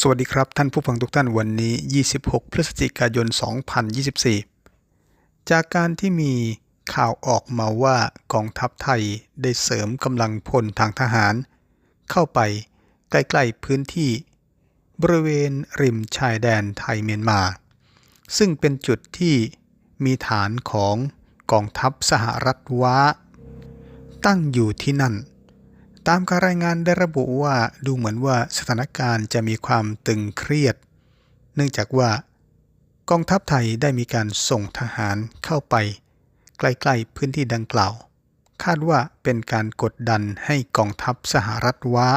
สวัสดีครับท่านผู้ฟังทุกท่านวันนี้ 26 พฤศจิกายน 2024 จากการที่มีข่าวออกมาว่ากองทัพไทยได้เสริมกำลังพลทางทหาร เข้าไปใกล้ๆพื้นที่ บริเวณริมชายแดนไทยเมียนมา ซึ่งเป็นจุดที่มีฐานของกองทัพสหรัฐว้า ตั้งอยู่ที่นั่น ตามการรายงานได้ระบุว่าดูเหมือนว่าสถานการณ์จะมีความตึงเครียด เนื่องจากว่ากองทัพไทยได้มีการส่งทหารเข้าไป ใกล้ๆพื้นที่ดังกล่าว คาดว่าเป็นการกดดันให้กองทัพสหรัฐว้า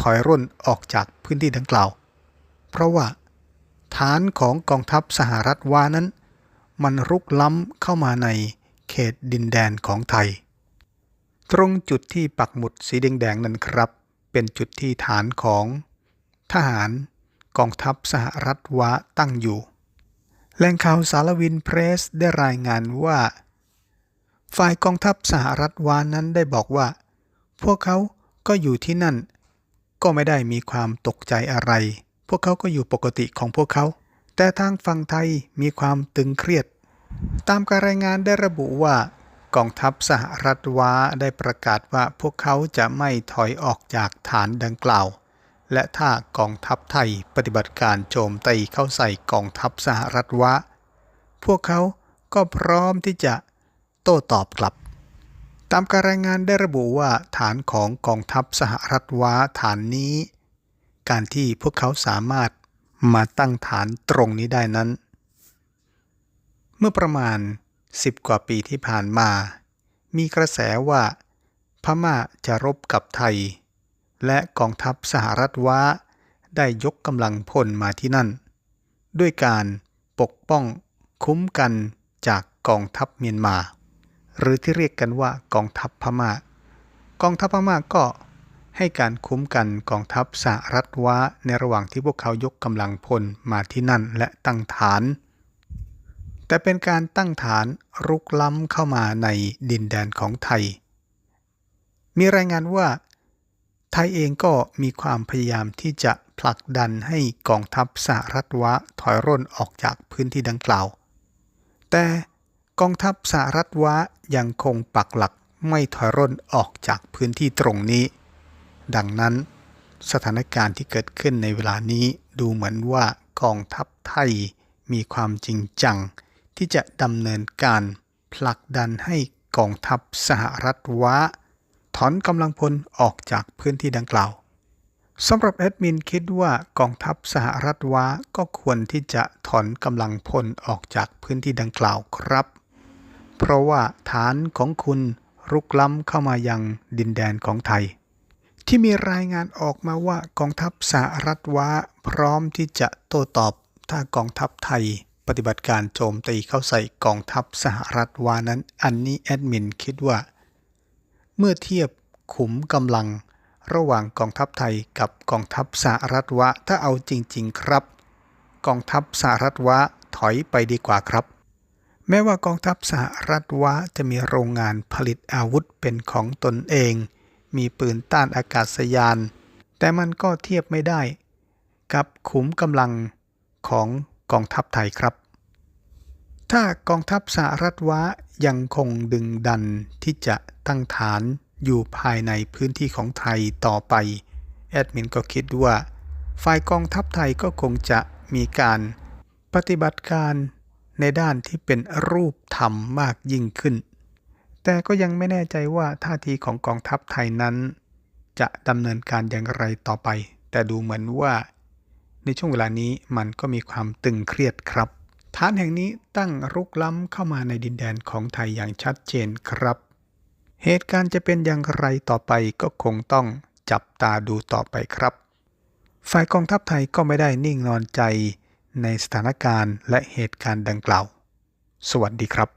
ถอยร่นออกจากพื้นที่ดังกล่าว เพราะว่าฐานของกองทัพสหรัฐว้านั้น มันรุกล้ำเข้ามาในเขตดินแดนของไทย ตรงจุดที่ปักหมุดสีแดงๆนั้นครับ เป็นจุดที่ฐานของทหารกองทัพสหรัฐวะตั้งอยู่ แหล่งข่าวสารวินเพรสได้รายงานว่า ฝ่ายกองทัพสหรัฐวานั้นได้บอกว่า พวกเขาก็อยู่ที่นั่น ก็ไม่ได้มีความตกใจอะไร พวกเขาก็อยู่ปกติของพวกเขา แต่ทางฝั่งไทยมีความตึงเครียด ตามการรายงานได้ระบุว่า กองทัพสหรัฐว้าได้ประกาศว่าพวกเขาจะไม่ถอยออกจากฐานดังกล่าว และถ้ากองทัพไทยปฏิบัติการโจมตีเข้าใส่กองทัพสหรัฐว้าพวกเขาก็พร้อมที่จะโต้ตอบกลับ ตามการรายงานได้ระบุว่าฐานของกองทัพสหรัฐว้าฐานนี้ การที่พวกเขาสามารถมาตั้งฐานตรงนี้ได้นั้น เมื่อประมาณ 10 กว่าปีที่ผ่านมา มีกระแสว่า พม่าจะรบกับไทย และกองทัพสหรัฐว้า ได้ยกกำลังพลมาที่นั่น ด้วยการปกป้องคุ้มกันจากกองทัพเมียนมา หรือที่เรียกกันว่ากองทัพพม่า กองทัพพม่าก็ให้การคุ้มกันกองทัพสหรัฐว้าในระหว่างที่พวกเขายกกำลังพลมาที่นั่นและตั้งฐาน แต่เป็นการตั้งฐานรุกล้ำเข้ามาในดินแดนของไทย มีรายงานว่า ไทยเองก็มีความพยายามที่จะผลักดันให้กองทัพสหรัฐวะถอยร่นออกจากพื้นที่ดังกล่าว แต่กองทัพสหรัฐวะยังคงปักหลักไม่ถอยร่นออกจากพื้นที่ตรงนี้ ดังนั้น สถานการณ์ที่เกิดขึ้นในเวลานี้ดูเหมือนว่ากองทัพไทยมีความจริงจัง ที่จะดำเนินการผลักดันให้กองทัพสหรัฐวะถอนกำลังพลออกจากพื้นที่ดังกล่าวสำหรับแอดมินคิดว่ากองทัพสหรัฐวะก็ควรที่จะถอนกำลังพลออกจากพื้นที่ดังกล่าวครับ เพราะว่าฐานของคุณรุกล้ำเข้ามายังดินแดนของไทย ที่มีรายงานออกมาว่ากองทัพสหรัฐวะพร้อมที่จะโต้ตอบถ้ากองทัพไทย ปฏิบัติการโจมตีเข้าใส่กองทัพสหรัฐวานั้น อันนี้แอดมินคิดว่า เมื่อเทียบขุมกำลังระหว่างกองทัพไทยกับกองทัพสหรัฐวะถ้าเอาจริง ๆ ครับ กองทัพสหรัฐวะถอยไปดีกว่าครับ แม้ว่ากองทัพสหรัฐวะจะมีโรงงานผลิตอาวุธเป็นของตนเอง มีปืนต้านอากาศยาน แต่มันก็เทียบไม่ได้ กับขุมกำลังของ กองทัพไทยครับ ถ้ากองทัพสหรัฐวะยังคงดึงดันที่จะตั้งฐานอยู่ภายในพื้นที่ของไทยต่อไป แอดมินก็คิดว่า ฝ่ายกองทัพไทยก็คงจะมีการปฏิบัติการในด้านที่เป็นรูปธรรมมากยิ่งขึ้น แต่ก็ยังไม่แน่ใจว่าท่าทีของกองทัพไทยนั้น จะดำเนินการอย่างไรต่อไป แต่ดูเหมือนว่า ในช่วงเวลานี้มันก็มีความตึงเครียดครับฐานแห่งนี้ตั้งรุกล้ำเข้ามาในดินแดนของไทยอย่างชัดเจนครับ เหตุการณ์จะเป็นอย่างไรต่อไปก็คงต้องจับตาดูต่อไปครับ ฝ่ายกองทัพไทยก็ไม่ได้นิ่งนอนใจในสถานการณ์และเหตุการณ์ดังกล่าว สวัสดีครับ